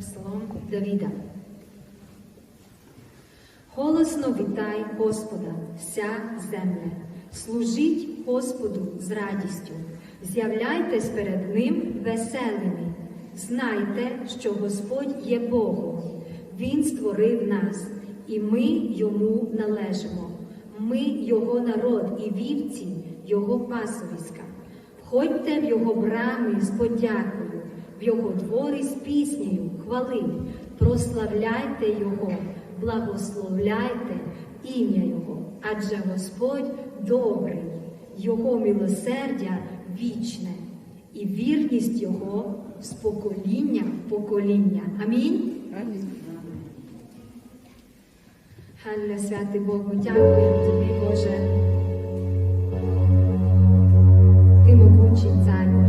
псалом Давіда. Голосно вітай Господа, вся земля, служіть Господу з радістю, з'являйтесь перед Ним веселими, знайте, що Господь є Богом, Він створив нас, і ми йому належимо. Ми Його народ і вівці, Його пасовіська. Входьте в Його брами з подяки в його твори з піснею хвалив. Прославляйте Його, благословляйте ім'я Його, адже Господь добрий, Його милосердя вічне і вірність Його з покоління в покоління. Амінь. Амінь. Галля, святий Богу, дякую тобі, Боже. Ти могучий цар.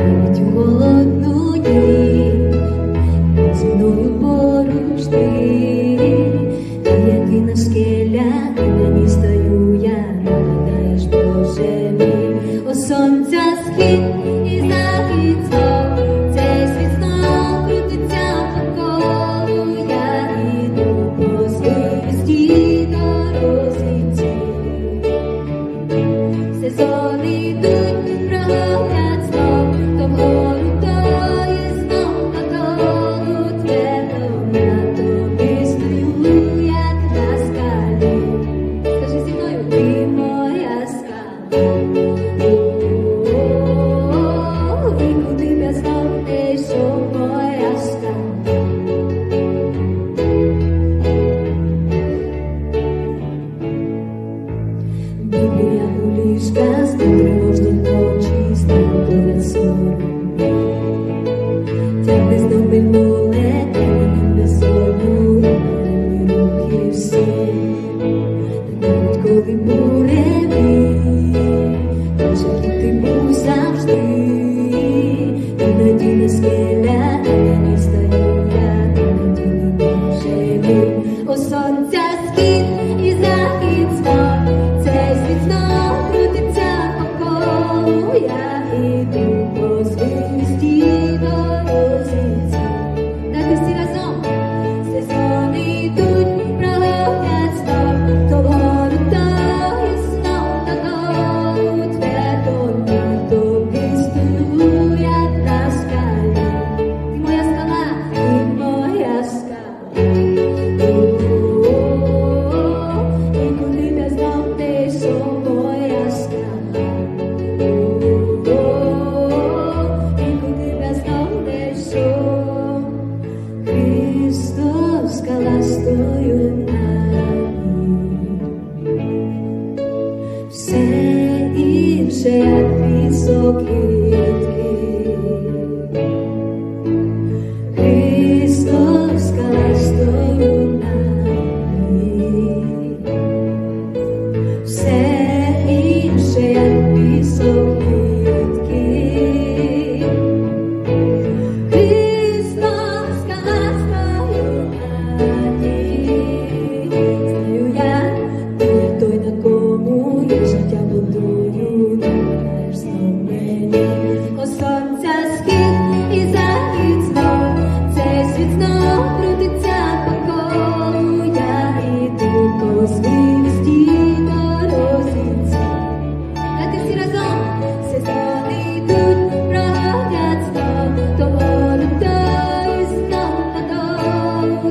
Навіть у голодну. Tu me has dado el.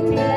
Thank you.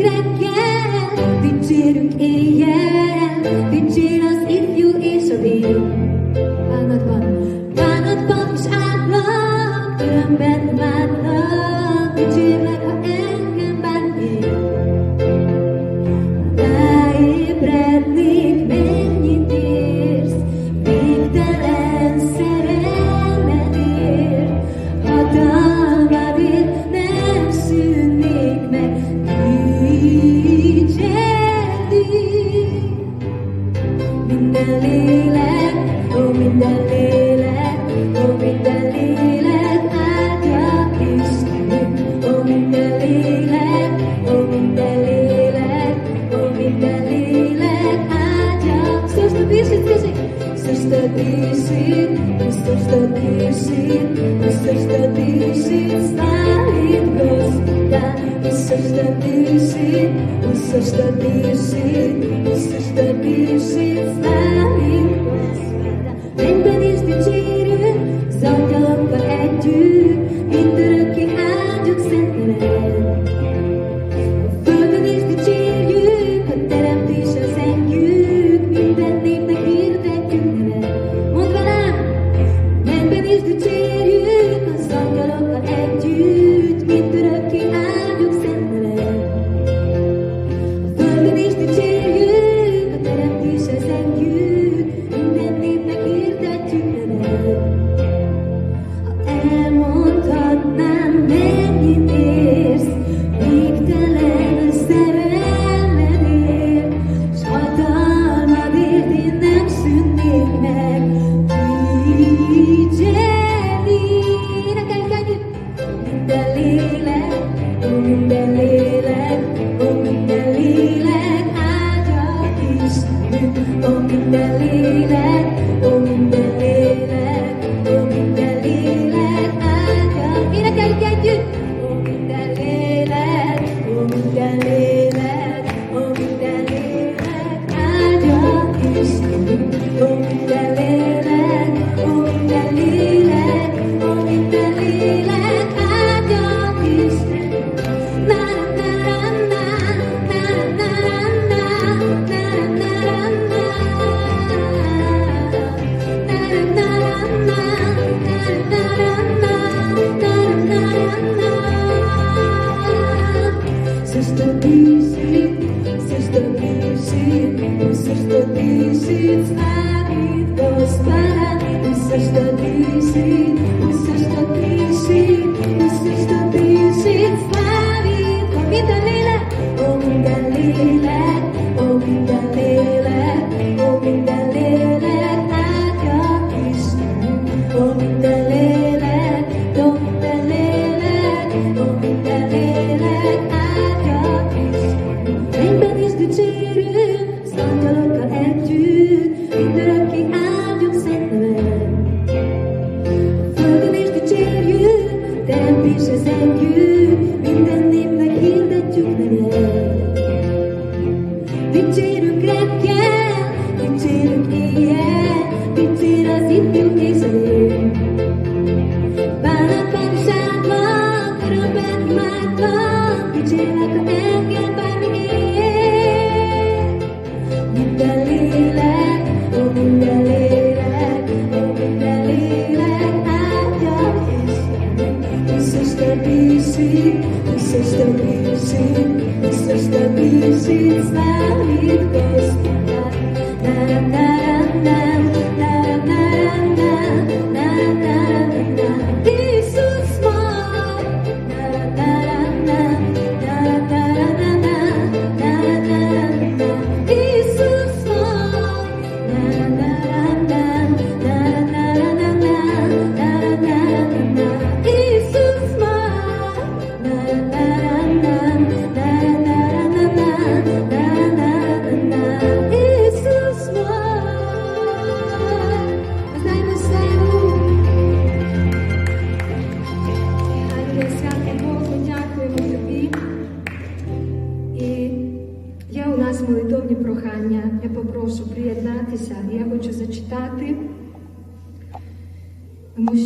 crec que The beat.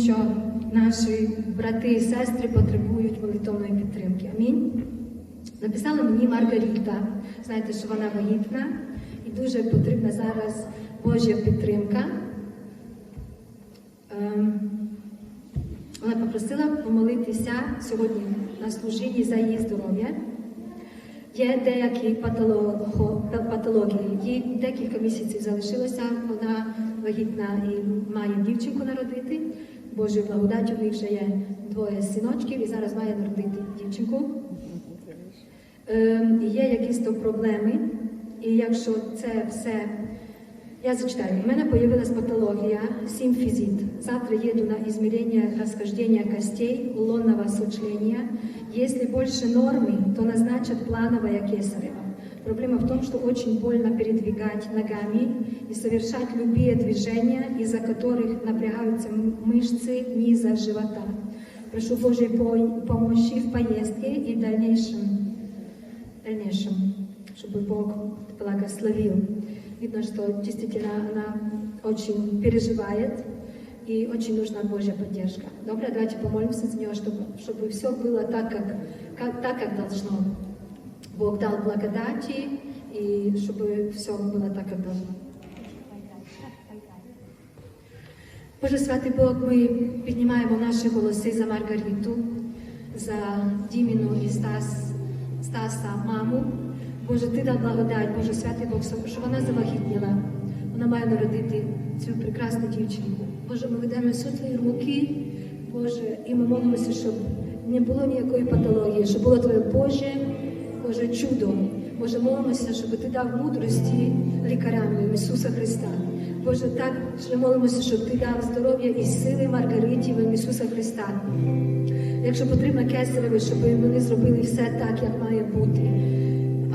Що наші брати і сестри потребують молитовної підтримки. Амінь. Написала мені Маргарита. Знаєте, що вона вагітна і дуже потрібна зараз Божа підтримка. Ем, Вона попросила помолитися сьогодні на служінні за її здоров'я. Є деякі патології. Їй декілька місяців залишилося. Вона вагітна і має дівчинку народити. Божою благодаттю в них вже є двоє синочків і зараз має народити дівчинку. І є якісь то проблеми. І якщо це все. Я зачитаю. У мене появилась патологія симфизит. Завтра еду на измерение расхождения костей у лонного сочления. Если больше нормы, то назначат плановое кесарево. Проблема в том, что очень больно передвигать ногами и совершать любые движения, из-за которых напрягаются мышцы низа живота. Прошу Божьей по- помощи в поездке и дальнейшем дальнейшем, чтобы Бог благословил. Видно, что действительно она очень переживает и очень нужна Божья поддержка. Добре, давайте помолимся за нее, чтобы, чтобы все было так как, как, так, как должно. Бог дал благодати, и чтобы все было так, должно. Боже святий Бог, ми піднімаємо наші голоси за Маргариту, за Діміну і Стас, Стаса, маму. Боже, ти дав благодать, Боже святий Бог, що вона завагітніла. Вона має народити цю прекрасну дівчинку. Боже, ми ведемо всі твої руки, Боже, і ми молимося, щоб не було ніякої патології, щоб було Твоє Боже, Боже, чудо. Боже, молимося, щоб ти дав мудрості лікарям Ісуса Христа. Боже, так що молимося, щоб ти дав здоров'я і сили Маргариті в Ісуса Христа. Якщо потрібно кесареве, щоб вони зробили все так, як має бути.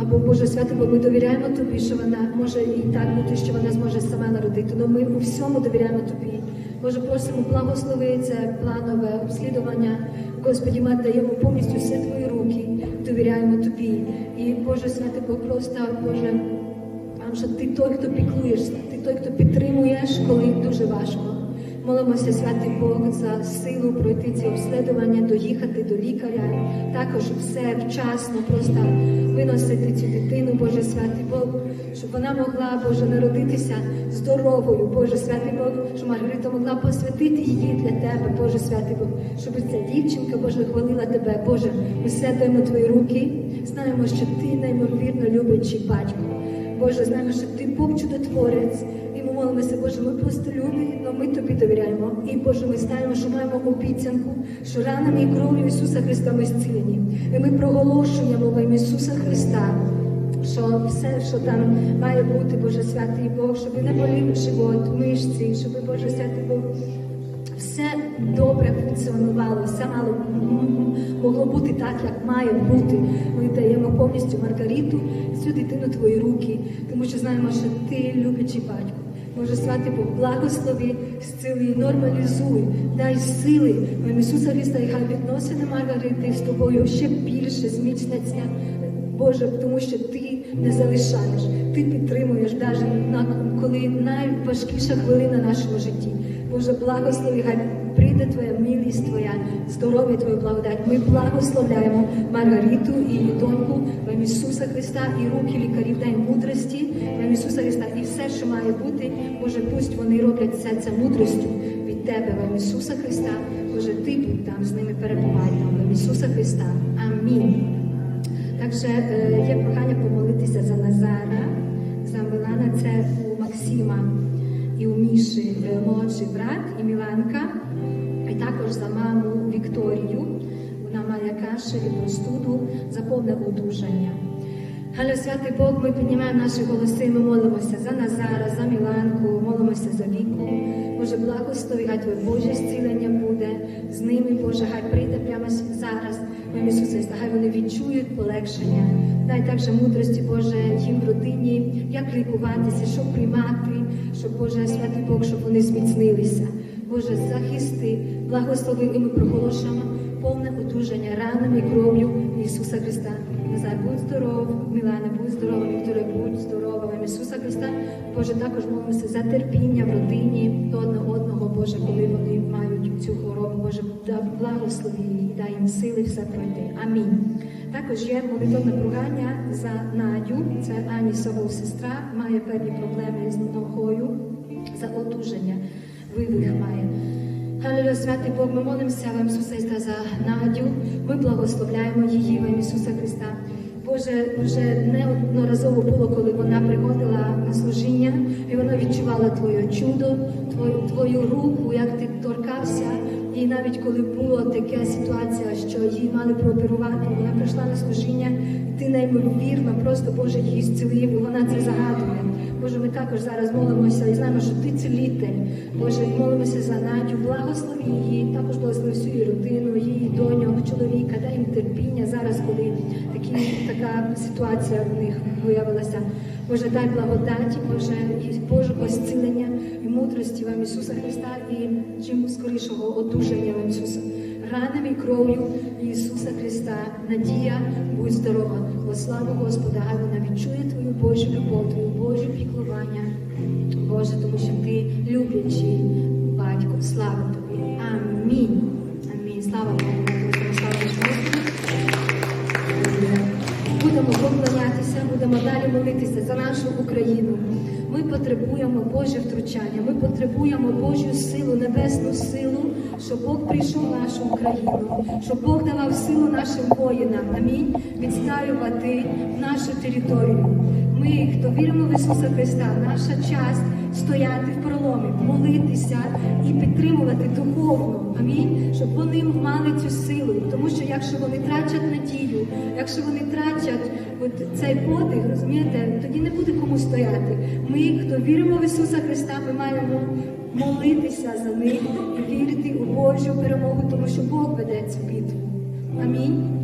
Або Боже святий, бо ми довіряємо тобі, що вона може і так бути, що вона зможе сама народити. Але ми у всьому довіряємо тобі. Боже, просимо, благослови це планове обслідування. Господі, ми даємо повністю все твої руки, довіряємо тобі. І Боже святе попроста, Боже, там що ти той, хто піклуєшся, ти той, хто підтримуєш, коли дуже важко. Молимося, святий Бог, за силу пройти ці обслідування, доїхати до лікаря, також все вчасно просто виносити цю дитину, Боже святий Бог, щоб вона могла, Боже, народитися здоровою, Боже святий Бог, щоб Маргарита могла посвятити її для Тебе, Боже святий Бог, щоб ця дівчинка, Боже, хвалила Тебе, Боже, ми все Твої руки, знаємо, що Ти неймовірно любячий батько. Боже, знаємо, що ти Бог чудотворець. І ми молимося, Боже, ми просто люди, але ми тобі довіряємо. І Боже, ми знаємо, що маємо обіцянку, що ранами і кров'ю Ісуса Христа ми зцілені. І ми проголошуємо ім'я Ісуса Христа. Що все, що там має бути, Боже святий Бог, щоб не болів живот, мишці, щоб Боже святий Бог все добре функціонувало, все мало могло бути так, як має бути. Ми даємо повністю Маргариту, цю дитину твої руки, тому що знаємо, що ти любячий батько. Боже, святий Бог, благослови, зцілий, нормалізуй, дай сили в Ісуса Христа, і хай відносини Маргарити з тобою ще більше зміцняться. Боже, тому що ти не залишаєш, ти підтримуєш навіть коли найважкіша хвилина нашого житті. Боже, благослови, хай прийде Твоя милість, Твоя здоров'я, Твоя благодать. Ми благословляємо Маргариту і доньку в Ісуса Христа і руки лікарів дай мудрості в Ісуса Христа. І все, що має бути, Боже, пусть вони роблять все це мудростю від Тебе в Ісуса Христа. Боже, Ти будь там з ними перебувай там в Ісуса Христа. Амінь. Також е, є прохання помолитися за Назара, за Милана, це у Максима і у Міші е, молодший брат і Міланка, також за маму Вікторію. Вона має кашель і простуду, за повне одужання. Галю, святий Бог, ми піднімаємо наші голоси, ми молимося за Назара, за Міланку, молимося за віку. Боже, благослови, хай Твоє Боже зцілення буде з ними, Боже, хай прийде прямо зараз. В ім'я хай вони відчують полегшення. Дай також мудрості, Боже, їм родині, як лікуватися, що приймати, щоб Боже, святий Бог, щоб вони зміцнилися. Боже, захисти, благослови, і ми проголошуємо повне одужання ранами і кров'ю Ісуса Христа. Назар, будь здоров, Мілана, будь здорова, Вікторе, будь здорова Ісуса Христа. Боже, також молимося за терпіння в родині одне одного, Боже, коли вони мають цю хворобу. Боже, благослови і дай їм сили все пройти. Амінь. Також є молитовне прохання за Надю, це Ані Совов сестра, має певні проблеми з ногою за одужання, вивих має. Халілуя, святий Бог, ми молимося вам, Ісуса за Надю. Ми благословляємо її вам, Ісуса Христа. Боже, вже неодноразово було, коли вона приходила на служіння, і вона відчувала Твоє чудо, Твою, Твою руку, як ти торкався. І навіть коли була така ситуація, що її мали прооперувати, вона прийшла на служіння, ти неймовірно, просто Боже її зцілив, і вона це загадує. Боже, ми також зараз молимося і знаємо, що ти цілитель. Боже, молимося за Надю, благослови її, також благослови всю її родину, її доньок, чоловіка, дай їм терпіння зараз, коли такі, така ситуація в них виявилася. Боже, дай благодаті, Боже, і Божого зцілення і мудрості вам Ісуса Христа і чим скорішого одужання вам Ісуса. Ранами кров'ю Ісуса Христа, надія, будь здорова. О славу Господа, хай вона відчує Твою Божу любов, Твою Божу піклування. Боже, тому що Ти люблячий батько. Слава Тобі. Амінь. Амінь. Слава Богу. Будемо далі молитися за нашу Україну. Ми потребуємо Боже втручання, ми потребуємо Божу силу, небесну силу, щоб Бог прийшов в нашу Україну, щоб Бог давав силу нашим воїнам. Амінь. Відстаювати нашу територію. Ми, хто віримо в Ісуса Христа, наша часть стояти в проломі, молитися і підтримувати духовно. Амінь. Щоб вони мали цю силу. Тому що якщо вони трачать надію, якщо вони трачать от цей подих, розумієте, тоді не буде кому стояти. Ми, хто віримо в Ісуса Христа, ми маємо молитися за них і вірити у Божу перемогу, тому що Бог веде цю битву. Амінь.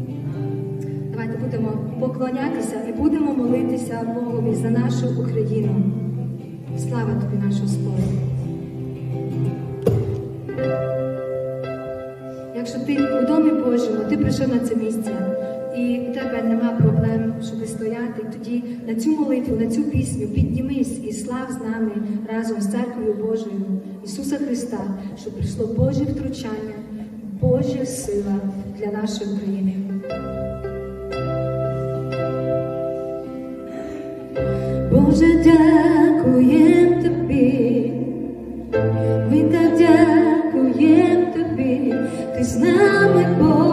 Давайте будемо поклонятися і будемо молитися Богові за нашу Україну. Слава тобі, наш Господь. Якщо ти у домі Божому, ти прийшов на це місце, і в тебе нема проблем, щоб стояти, тоді на цю молитву, на цю пісню піднімись і слав з нами разом з церквою Божою Ісуса Христа, щоб прийшло Боже втручання, Божа сила для нашої країни. Дякуєм тобі, ми так дякуєм тобі, ти з нами Бог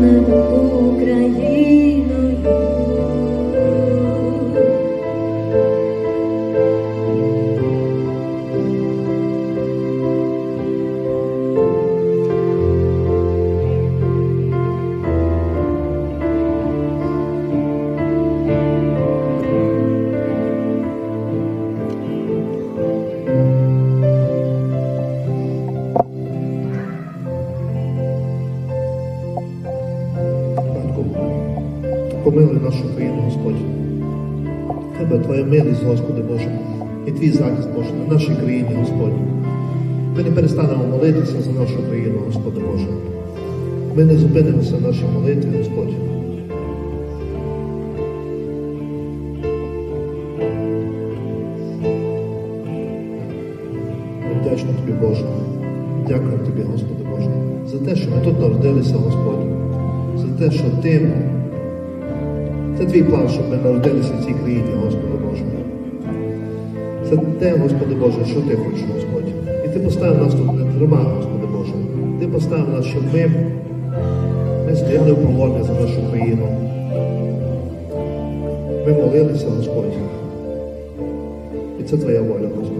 світить нам Ми не зупинимося в нашій молитві, Господь. Ми Тобі, Боже. Дякую Тобі, Господи Боже, за те, що ми тут народилися, Господь, за те, що Ти, це твій план, щоб ми народилися в цій країні, Господи Боже. Це те, Господи Боже, що Ти хочеш, Господь. І Ти поставив нас тут не дарма, Господи Боже. Ти поставив нас, щоб ми не стояли в полоні за нашу країну. Ми молилися, Господь. І це Твоя воля, Господи